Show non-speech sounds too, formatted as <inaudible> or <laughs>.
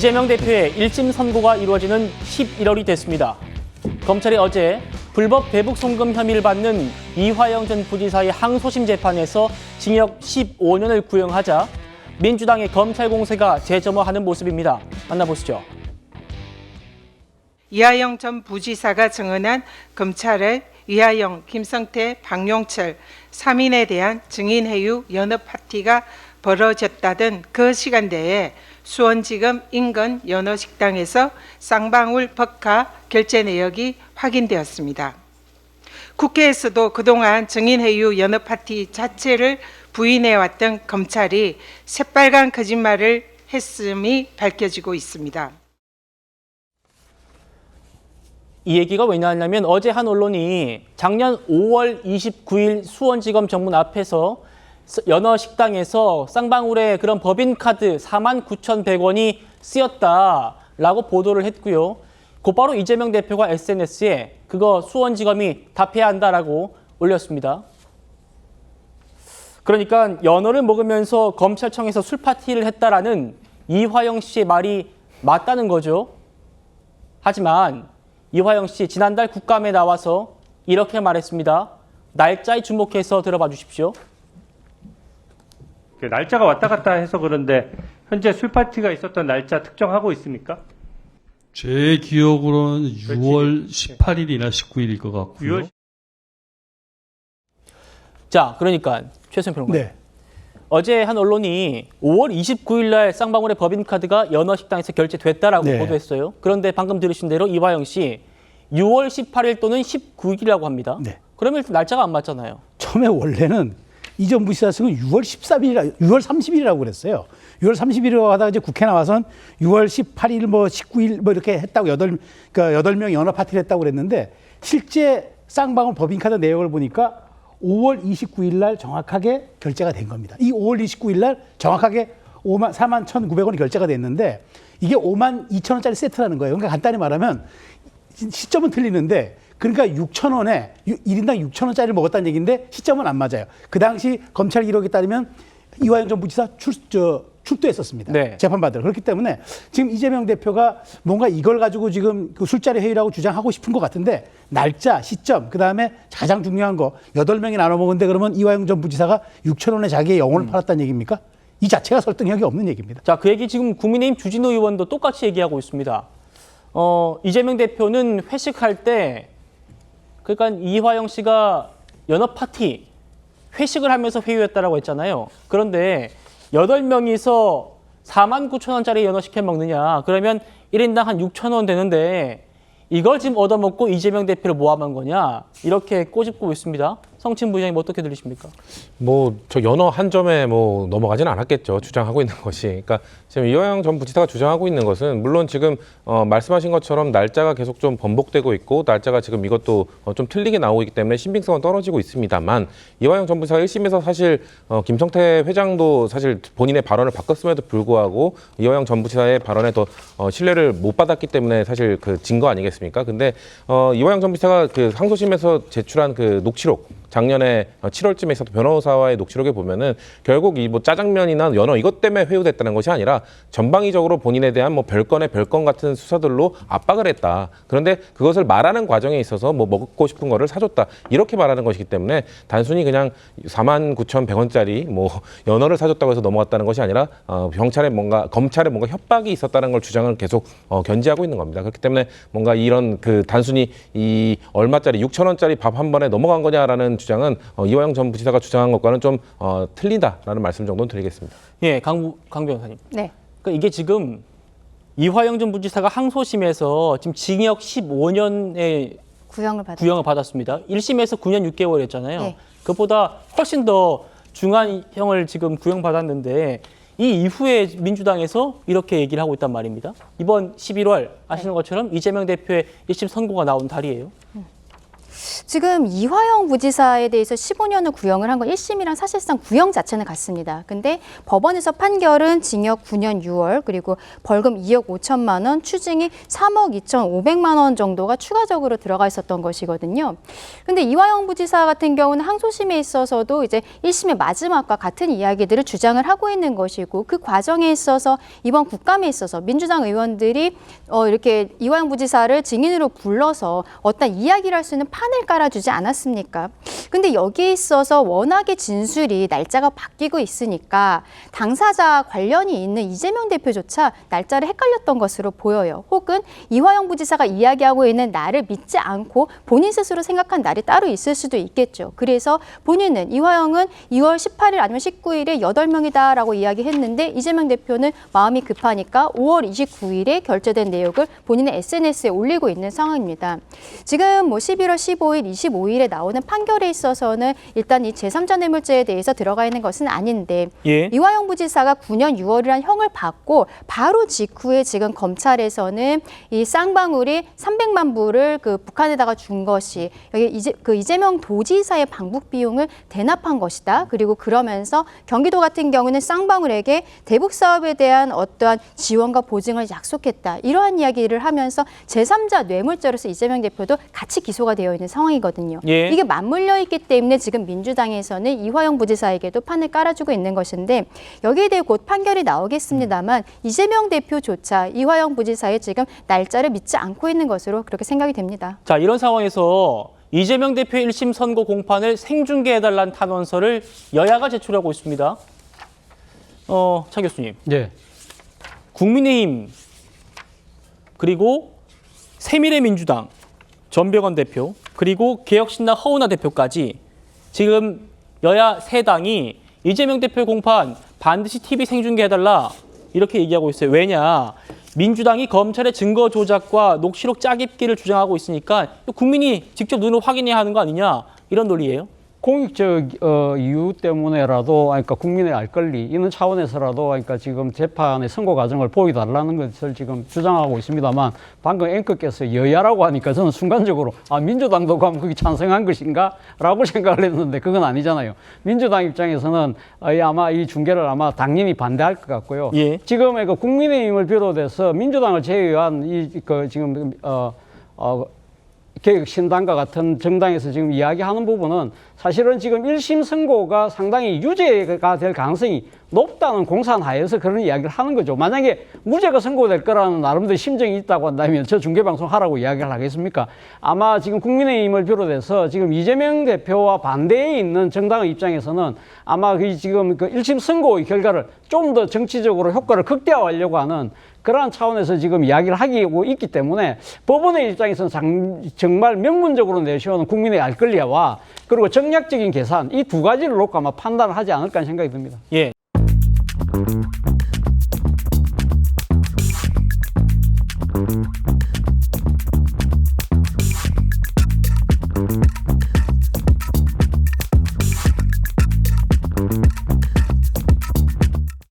이재명 대표의 1심 선고가 이루어지는 11월이 됐습니다. 검찰이 어제 불법 대북 송금 혐의를 받는 이화영 전 부지사의 항소심 재판에서 징역 15년을 구형하자 민주당의 검찰 공세가 재점화하는 모습입니다. 만나보시죠. 이하영 전 부지사가 증언한 검찰의 이하영, 김성태, 박용철 3인에 대한 증인회유 연합 파티가 벌어졌다던 그 시간대에 수원지검 인근 연어식당에서 쌍방울 법카 결제 내역이 확인되었습니다. 국회에서도 그동안 증인회유 연합 파티 자체를 부인해왔던 검찰이 새빨간 거짓말을 했음이 밝혀지고 있습니다. 이 얘기가 왜 나왔냐면 어제 한 언론이 작년 5월 29일 수원지검 정문 앞에서 연어 식당에서 쌍방울의 그런 법인카드 4만 9,100원이 쓰였다라고 보도를 했고요. 곧바로 이재명 대표가 SNS에 그거 수원지검이 답해야 한다라고 올렸습니다. 그러니까 연어를 먹으면서 검찰청에서 술 파티를 했다라는 이화영 씨의 말이 맞다는 거죠. 하지만 이화영 씨 지난달 국감에 나와서 이렇게 말했습니다. 날짜에 주목해서 들어봐 주십시오. 그 날짜가 왔다 갔다 해서 그런데 현재 술 파티가 있었던 날짜 특정하고 있습니까? 제 기억으로는 6월 18일이나 19일일 것 같고요. 6월 자, 그러니까 최선 평론가. 네. 어제 한 언론이 5월 29일 날 쌍방울의 법인카드가 연어식당에서 결제됐다라고 네. 보도했어요. 그런데 방금 들으신 대로 이화영 씨 6월 18일 또는 19일이라고 합니다. 네. 그러면 일단 날짜가 안 맞잖아요. 처음에 원래는 이전 부시사 승은 6월 13일이라 6월 30일이라고 그랬어요. 6월 30일이라고 하다가 이제 국회 나와선 6월 18일 뭐 19일 뭐 이렇게 했다고 여덟 그러니까 여덟 명 연합 파티를 했다고 그랬는데 실제 쌍방울 법인카드 내역을 보니까 5월 29일 날 정확하게 결제가 된 겁니다. 이 5월 29일 날 정확하게 5만 4만 1,900원이 결제가 됐는데 이게 5만 2천 원짜리 세트라는 거예요. 그러니까 간단히 말하면 시점은 틀리는데 그러니까 6천 원에 1인당 6천 원짜리를 먹었다는 얘기인데 시점은 안 맞아요. 그 당시 검찰 기록에 따르면 이화영 전 부지사 출, 저, 출두했었습니다. 네. 재판받으러. 그렇기 때문에 지금 이재명 대표가 뭔가 이걸 가지고 지금 그 술자리 회의라고 주장하고 싶은 것 같은데 날짜, 시점, 그 다음에 가장 중요한 거 여덟 명이 나눠 먹는데 그러면 이화영 전 부지사가 6천 원에 자기의 영혼을 팔았다는 얘기입니까? 이 자체가 설득력이 없는 얘기입니다. 자, 그 얘기 지금 국민의힘 주진우 의원도 똑같이 얘기하고 있습니다. 어, 이재명 대표는 회식할 때 그러니까 이화영 씨가 연합 파티 회식을 하면서 회유했다라고 했잖아요. 그런데 여덟 명이서 4만 9천 원짜리 연어 시켜 먹느냐? 그러면 1인당 한 6천 원 되는데 이걸 지금 얻어먹고 이재명 대표를 모함한 거냐? 이렇게 꼬집고 있습니다. 성친 부장님 어떻게 들리십니까? 뭐 저 연어 한 점에 뭐 넘어가지는 않았겠죠 주장하고 있는 것이 그러니까 지금 이화영 전 부지사가 주장하고 있는 것은 물론 지금 어, 말씀하신 것처럼 날짜가 계속 좀 번복되고 있고 날짜가 지금 이것도 어, 좀 틀리게 나오고 있기 때문에 신빙성은 떨어지고 있습니다만 이화영 전 부지사가 1심에서 사실 어, 김성태 회장도 사실 본인의 발언을 바꿨음에도 불구하고 이화영 전 부지사의 발언에 더 어, 신뢰를 못 받았기 때문에 사실 그 증거 아니겠습니까? 근데 어, 이화영 전 부지사가 그 항소심에서 제출한 그 녹취록 작년에 7월쯤에 있었던 변호사와의 녹취록에 보면은 결국 이 뭐 짜장면이나 연어 이것 때문에 회유됐다는 것이 아니라 전방위적으로 본인에 대한 뭐 별건의 별건 같은 수사들로 압박을 했다. 그런데 그것을 말하는 과정에 있어서 뭐 먹고 싶은 거를 사줬다. 이렇게 말하는 것이기 때문에 단순히 그냥 4만 9천 100원짜리 뭐 연어를 사줬다고 해서 넘어갔다는 것이 아니라 어, 경찰에 뭔가 검찰에 뭔가 협박이 있었다는 걸 주장을 계속 어, 견지하고 있는 겁니다. 그렇기 때문에 뭔가 이런 그 단순히 이 얼마짜리 6천 원짜리 밥 한 번에 넘어간 거냐라는 주장은 어, 이화영 전 부지사가 주장한 것과는 좀 어, 틀리다라는 말씀 정도는 드리겠습니다. 예, 강, 강 변호사님. 네. 그러니까 이게 지금 이화영 전 부지사가 항소심에서 지금 징역 15년의 구형을 받았 구형을 받았습니다. 1심에서 9년 6개월 했잖아요. 네. 그것보다 훨씬 더 중한 형을 지금 구형받았는데 이 이후에 민주당에서 이렇게 얘기를 하고 있단 말입니다. 이번 11월 아시는 것처럼 이재명 대표의 1심 선고가 나온 달이에요. 지금 이화영 부지사에 대해서 15년을 구형을 한 건 1심이랑 사실상 구형 자체는 같습니다. 근데 법원에서 판결은 징역 9년 6월 그리고 벌금 2억 5천만 원, 추징이 3억 2천5백만 원 정도가 추가적으로 들어가 있었던 것이거든요. 근데 이화영 부지사 같은 경우는 항소심에 있어서도 이제 1심의 마지막과 같은 이야기들을 주장을 하고 있는 것이고 그 과정에 있어서 이번 국감에 있어서 민주당 의원들이 어 이렇게 이화영 부지사를 증인으로 불러서 어떤 이야기를 할 수 있는 판을 깔아주지 않았습니까? 근데 여기에 있어서 워낙에 진술이 날짜가 바뀌고 있으니까 당사자 관련이 있는 이재명 대표조차 날짜를 헷갈렸던 것으로 보여요. 혹은 이화영 부지사가 이야기하고 있는 날을 믿지 않고 본인 스스로 생각한 날이 따로 있을 수도 있겠죠. 그래서 본인은 이화영은 2월 18일 아니면 19일에 8명이다라고 이야기했는데 이재명 대표는 마음이 급하니까 5월 29일에 결제된 내역을 본인의 SNS에 올리고 있는 상황입니다. 지금 뭐 11월 15일, 25일에 나오는 판결에 있어서는 일단 이 제3자 뇌물죄에 대해서 들어가 있는 것은 아닌데 예. 이화영 부지사가 9년 6월이란 형을 받고 바로 직후에 지금 검찰에서는 이 쌍방울이 300만 불을 그 북한에다가 준 것이 여기 이제 그 이재명 도지사의 방북 비용을 대납한 것이다. 그리고 그러면서 경기도 같은 경우는 쌍방울에게 대북 사업에 대한 어떠한 지원과 보증을 약속했다. 이러한 이야기를 하면서 제3자 뇌물죄로서 이재명 대표도 같이 기소가 되어 있는 상황이거든요. 예. 이게 맞물려 있기 때문에 지금 민주당에서는 이화영 부지사에게도 판을 깔아주고 있는 것인데 여기에 대해 곧 판결이 나오겠습니다만 이재명 대표조차 이화영 부지사의 지금 날짜를 믿지 않고 있는 것으로 그렇게 생각이 됩니다. 자, 이런 상황에서 이재명 대표의 1심 선고 공판을 생중계해달라는 탄원서를 여야가 제출하고 있습니다. 어, 차 교수님. 네. 국민의힘 그리고 새미래민주당 전병헌 대표 그리고 개혁신당 허은하 대표까지 지금 여야 세 당이 이재명 대표 공판 반드시 TV 생중계해달라 이렇게 얘기하고 있어요. 왜냐? 민주당이 검찰의 증거 조작과 녹취록 짜깁기를 주장하고 있으니까 국민이 직접 눈으로 확인해야 하는 거 아니냐 이런 논리예요. 공익적 어, 이유 때문에라도 그러니까 국민의 알 권리 이런 차원에서라도 그러니까 지금 재판의 선고 과정을 보여달라는 것을 지금 주장하고 있습니다만 방금 앵커께서 여야라고 하니까 저는 순간적으로 아 민주당도 그럼 거기 찬성한 것인가라고 <laughs> 생각을 했는데 그건 아니잖아요. 민주당 입장에서는 어, 이 아마 이 중계를 아마 당연히 반대할 것 같고요. 예. 지금의 그 국민의힘을 비롯해서 민주당을 제외한 이 그 지금 어, 어, 개혁 신당과 같은 정당에서 지금 이야기하는 부분은 사실은 지금 1심 선고가 상당히 유죄가 될 가능성이 높다는 공산 하에서 그런 이야기를 하는 거죠. 만약에 무죄가 선고될 거라는 나름대로 심정이 있다고 한다면 저 중계방송 하라고 이야기를 하겠습니까? 아마 지금 국민의힘을 비롯해서 지금 이재명 대표와 반대에 있는 정당의 입장에서는 아마 그 지금 그 1심 선고의 결과를 좀 더 정치적으로 효과를 극대화하려고 하는 그러한 차원에서 지금 이야기를 하고 있기 때문에 법원의 입장에서는 장- 정말 명문적으로 내세우는 국민의 알 권리와 그리고 정 략적인 계산 이 두 가지를 놓고 아마 판단을 하지 않을까 하는 생각이 듭니다. 예.